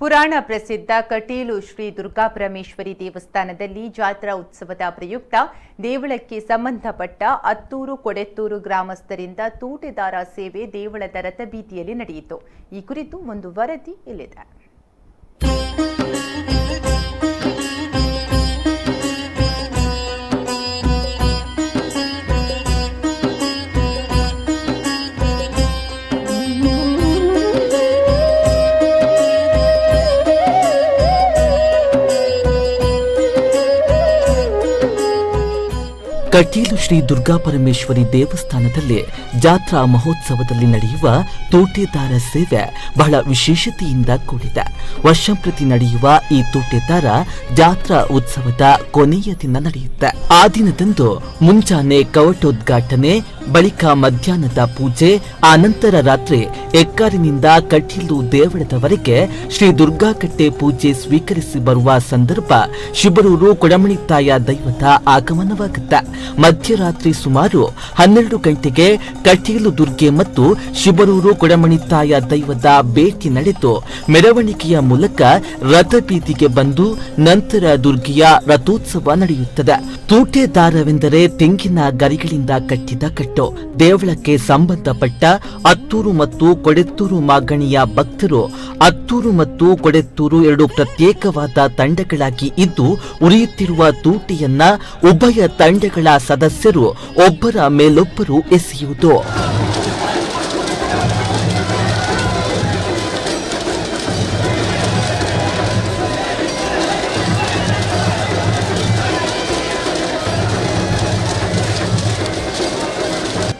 ಪುರಾಣ ಪ್ರಸಿದ್ಧ ಕಟೀಲು ಶ್ರೀ ದುರ್ಗಾಪರಮೇಶ್ವರಿ ದೇವಸ್ಥಾನದಲ್ಲಿ ಜಾತ್ರಾ ಉತ್ಸವದ ಪ್ರಯುಕ್ತ ದೇವಳಕ್ಕೆ ಸಂಬಂಧಪಟ್ಟ ಅತ್ತೂರು ಕೊಡೆತ್ತೂರು ಗ್ರಾಮಸ್ಥರಿಂದ ತೂಟೆದಾರ ಸೇವೆ ದೇವಳದ ರಥಬೀದಿಯಲ್ಲಿ ನಡೆಯಿತು. ಈ ಕುರಿತು ಒಂದು ವರದಿ ಇಲ್ಲಿದೆ. ಕಟೀಲು ಶ್ರೀ ದುರ್ಗಾ ಪರಮೇಶ್ವರಿ ದೇವಸ್ಥಾನದಲ್ಲಿ ಜಾತ್ರಾ ಮಹೋತ್ಸವದಲ್ಲಿ ನಡೆಯುವ ತೋಟೆದಾರ ಸೇವೆ ಬಹಳ ವಿಶೇಷತೆಯಿಂದ ಕೂಡಿದೆ. ವರ್ಷಂಪ್ರತಿ ನಡೆಯುವ ಈ ತೋಟೆದಾರ ಜಾತ್ರಾ ಉತ್ಸವದ ಕೊನೆಯ ದಿನ ನಡೆಯುತ್ತೆ. ಆ ದಿನದಂದು ಮುಂಜಾನೆ ಕವಟೋದ್ಘಾಟನೆ ಬಳಿಕ ಮಧ್ಯಾಹ್ನದ ಪೂಜೆ ಆನಂತರ ರಾತ್ರಿ ಎಕ್ಕಾರಿನಿಂದ ಕಟೀಲು ದೇವಳದವರೆಗೆ ಶ್ರೀ ದುರ್ಗಾಕಟ್ಟೆ ಪೂಜೆ ಸ್ವೀಕರಿಸಿ ಬರುವ ಸಂದರ್ಭ ಶಿಬರೂರು ಕೊಡಮಣಿತಾಯ ದೈವದ ಆಗಮನವಾಗುತ್ತೆ. ಮಧ್ಯರಾತ್ರಿ ಸುಮಾರು ಹನ್ನೆರಡು ಗಂಟೆಗೆ ಕಟೀಲು ದುರ್ಗೆ ಮತ್ತು ಶಿಬರೂರು ಕೊಡಮಣಿತಾಯ ದೈವದ ಭೇಟಿ ನಡೆದು ಮೆರವಣಿಗೆಯ ಮೂಲಕ ರಥಬೀದಿಗೆ ಬಂದು ನಂತರ ದುರ್ಗೆಯ ರಥೋತ್ಸವ ನಡೆಯುತ್ತದೆ. ತೂಟೆದಾರವೆಂದರೆ ತೆಂಗಿನ ಗರಿಗಳಿಂದ ಕಟ್ಟಿದ ಕಟ್ಟು. ದೇವಳಕ್ಕೆ ಸಂಬಂಧಪಟ್ಟ ಅತ್ತೂರು ಮತ್ತು ಕೊಡೆತ್ತೂರು ಮಾಗಣಿಯ ಭಕ್ತರು ಅತ್ತೂರು ಮತ್ತು ಕೊಡೆತ್ತೂರು ಎರಡು ಪ್ರತ್ಯೇಕವಾದ ತಂಡಗಳಾಗಿ ಇದ್ದು ಉರಿಯುತ್ತಿರುವ ತೂಟಿಯನ್ನ ಉಭಯ ತಂಡಗಳ ಸದಸ್ಯರು ಒಬ್ಬರ ಮೇಲೊಬ್ಬರು ಎಸೆಯುವುದು.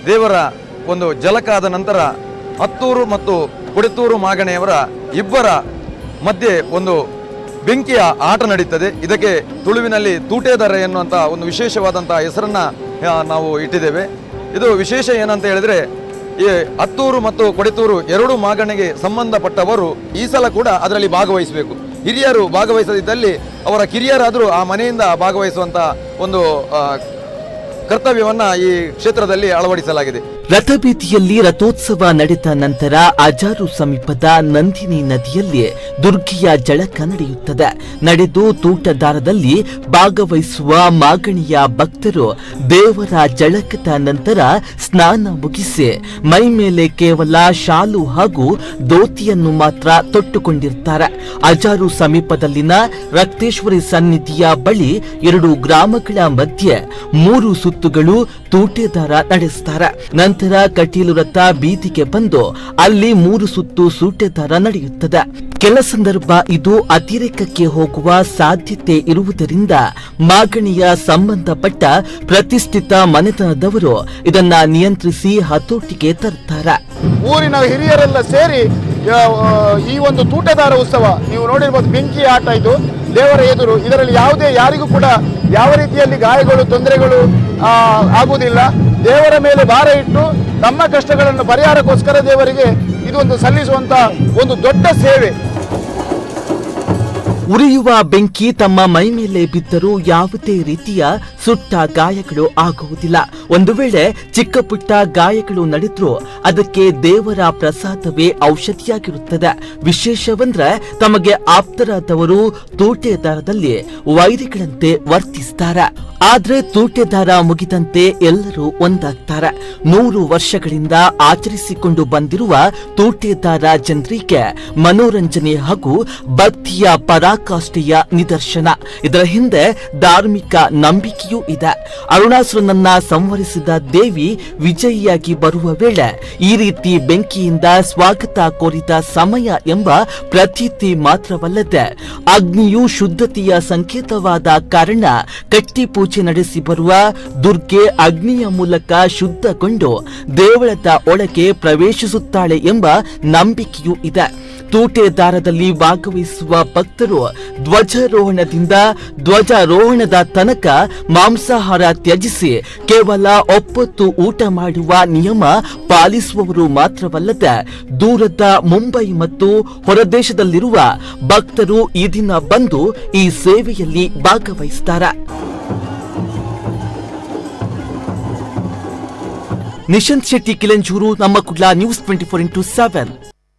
ದೇವರ ಒಂದು ಜಲಕಾದ ನಂತರ ಹತ್ತೂರು ಮತ್ತು ಕುಡಿತೂರು ಮಾಗಣೆಯವರ ಇಬ್ಬರ ಮಧ್ಯೆ ಒಂದು ಬೆಂಕಿಯ ಆಟ ನಡೀತದೆ. ಇದಕ್ಕೆ ತುಳುವಿನಲ್ಲಿ ತೂಟೇದರ ಎನ್ನುವಂಥ ಒಂದು ವಿಶೇಷವಾದಂಥ ಹೆಸರನ್ನು ನಾವು ಇಟ್ಟಿದ್ದೇವೆ. ಇದು ವಿಶೇಷ ಏನಂತ ಹೇಳಿದರೆ, ಈ ಹತ್ತೂರು ಮತ್ತು ಕೊಡಿತೂರು ಎರಡು ಮಾಗಣೆಗೆ ಸಂಬಂಧಪಟ್ಟವರು ಈ ಸಲ ಕೂಡ ಅದರಲ್ಲಿ ಭಾಗವಹಿಸಬೇಕು. ಹಿರಿಯರು ಭಾಗವಹಿಸದಿದ್ದಲ್ಲಿ ಅವರ ಕಿರಿಯರಾದರೂ ಆ ಮನೆಯಿಂದ ಭಾಗವಹಿಸುವಂಥ ಒಂದು ಕರ್ತವ್ಯವನ್ನ ಈ ಕ್ಷೇತ್ರದಲ್ಲಿ ಅಳವಡಿಸಲಾಗಿದೆ. ರಥಬೀದಿಯಲ್ಲಿ ರಥೋತ್ಸವ ನಡೆದ ನಂತರ ಅಜಾರು ಸಮೀಪದ ನಂದಿನಿ ನದಿಯಲ್ಲಿ ದುರ್ಗಿಯ ಜಳಕ ನಡೆಯುತ್ತದೆ. ನಡೆದು ತೂಟದಾರದಲ್ಲಿ ಭಾಗವಹಿಸುವ ಮಾಗಣಿಯ ಭಕ್ತರು ದೇವರ ಜಳಕದ ನಂತರ ಸ್ನಾನ ಮುಗಿಸಿ ಮೈ ಮೇಲೆ ಕೇವಲ ಶಾಲು ಹಾಗೂ ದೋತಿಯನ್ನು ಮಾತ್ರ ತೊಟ್ಟುಕೊಂಡಿರ್ತಾರೆ. ಅಜಾರು ಸಮೀಪದಲ್ಲಿನ ರಕ್ತೇಶ್ವರಿ ಸನ್ನಿಧಿಯ ಬಳಿ ಎರಡು ಗ್ರಾಮಗಳ ಮಧ್ಯೆ ಮೂರು ಸುತ್ತುಗಳು ತೂಟೆದಾರ ನಡೆಸ್ತಾರೆ. ನಂತರ ಕಟೀಲು ರಥ ಬೀದಿಗೆ ಬಂದು ಅಲ್ಲಿ ಮೂರು ಸುತ್ತು ಸೂಟೆದಾರ ನಡೆಯುತ್ತದೆ. ಕೆಲ ಸಂದರ್ಭ ಇದು ಅತಿರೇಕಕ್ಕೆ ಹೋಗುವ ಸಾಧ್ಯತೆ ಇರುವುದರಿಂದ ಮಾಗಣಿಯ ಸಂಬಂಧಪಟ್ಟ ಪ್ರತಿಷ್ಠಿತ ಮನೆತನದವರು ಇದನ್ನ ನಿಯಂತ್ರಿಸಿ ಹತೋಟಿಗೆ ತರ್ತಾರೆ. ಊರಿನ ಹಿರಿಯರೆಲ್ಲ ಸೇರಿ ಈ ಒಂದು ತೂಟದಾರ ಉತ್ಸವ, ನೀವು ನೋಡಿರ್ಬೋದು ಬೆಂಕಿ ಆಟ ಇದು, ದೇವರ ಎದುರು. ಇದರಲ್ಲಿ ಯಾವುದೇ ಯಾರಿಗೂ ಕೂಡ ಯಾವ ರೀತಿಯಲ್ಲಿ ಗಾಯಗಳು, ತೊಂದರೆಗಳು ಆಗುವುದಿಲ್ಲ. ದೇವರ ಮೇಲೆ ಭಾರ ಇಟ್ಟು ನಮ್ಮ ಕಷ್ಟಗಳನ್ನು ಪರಿಹಾರಕ್ಕೋಸ್ಕರ ದೇವರಿಗೆ ಇದೊಂದು ಸಲ್ಲಿಸುವಂತ ಒಂದು ದೊಡ್ಡ ಸೇವೆ. ಉರಿಯುವ ಬೆಂಕಿ ತಮ್ಮ ಮೈ ಮೇಲೆ ಬಿದ್ದರೂ ಯಾವುದೇ ರೀತಿಯ ಸುಟ್ಟ ಗಾಯಗಳು ಆಗುವುದಿಲ್ಲ. ಒಂದು ವೇಳೆ ಚಿಕ್ಕ ಪುಟ್ಟ ಗಾಯಗಳು ನಡೆದ್ರೂ ಅದಕ್ಕೆ ದೇವರ ಪ್ರಸಾದವೇ ಔಷಧಿಯಾಗಿರುತ್ತದೆ. ವಿಶೇಷವೆಂದ್ರೆ ತಮಗೆ ಆಪ್ತರಾದವರು ತೋಟೆದಾರದಲ್ಲಿ ವೈರಿಗಳಂತೆ ವರ್ತಿಸ್ತಾರೆ. ಆದ್ರೆ ತೋಟೆದಾರ ಮುಗಿದಂತೆ ಎಲ್ಲರೂ ಒಂದಾಗ್ತಾರೆ. ನೂರು ವರ್ಷಗಳಿಂದ ಆಚರಿಸಿಕೊಂಡು ಬಂದಿರುವ ತೋಟೆದಾರ ಜನರಿಗೆ ಮನೋರಂಜನೆ ಹಾಗೂ ಭಕ್ತಿಯ ಪರಾಕಾಷ್ಠೆಯ ನಿದರ್ಶನ. ಇದರ ಹಿಂದೆ ಧಾರ್ಮಿಕ ನಂಬಿಕೆಯೂ ಇದೆ. ಅರುಣಾಸುರನನ್ನ ಸಂವರಿಸಿದ ದೇವಿ ವಿಜಯಿಯಾಗಿ ಬರುವ ವೇಳೆ ಈ ರೀತಿ ಬೆಂಕಿಯಿಂದ ಸ್ವಾಗತ ಕೋರಿದ ಸಮಯ ಎಂಬ ಪ್ರತೀತಿ ಮಾತ್ರವಲ್ಲದೆ ಅಗ್ನಿಯು ಶುದ್ಧತೆಯ ಸಂಕೇತವಾದ ಕಾರಣ ಕಟ್ಟಿ ಪೂಜೆ ನಡೆಸಿ ಬರುವ ದುರ್ಗೆ ಅಗ್ನಿಯ ಮೂಲಕ ಶುದ್ಧಗೊಂಡು ದೇವಳದ ಒಳಗೆ ಪ್ರವೇಶಿಸುತ್ತಾಳೆ ಎಂಬ ನಂಬಿಕೆಯೂ ಇದೆ. ತೂಟೆದಾರದಲ್ಲಿ ಭಾಗವಹಿಸುವ ಭಕ್ತರು ಧ್ವಜಾರೋಹಣದಿಂದ ಧ್ವಜಾರೋಹಣದ ತನಕ ಮಾಂಸಾಹಾರ ತ್ಯಜಿಸಿ ಕೇವಲ ಒಪ್ಪತ್ತು ಊಟ ಮಾಡುವ ನಿಯಮ ಪಾಲಿಸುವವರು ಮಾತ್ರವಲ್ಲದೆ ದೂರದ ಮುಂಬೈ ಮತ್ತು ಹೊರದೇಶದಲ್ಲಿರುವ ಭಕ್ತರು ಈ ದಿನ ಬಂದು ಈ ಸೇವೆಯಲ್ಲಿ ಭಾಗವಹಿಸುತ್ತಾರೆ ನಿಶಾಂತ್ ಶೆಟ್ಟಿ, ಕಿಲಂಜೂರು, ನಮ್ಮ Kudla, news twenty four into seven.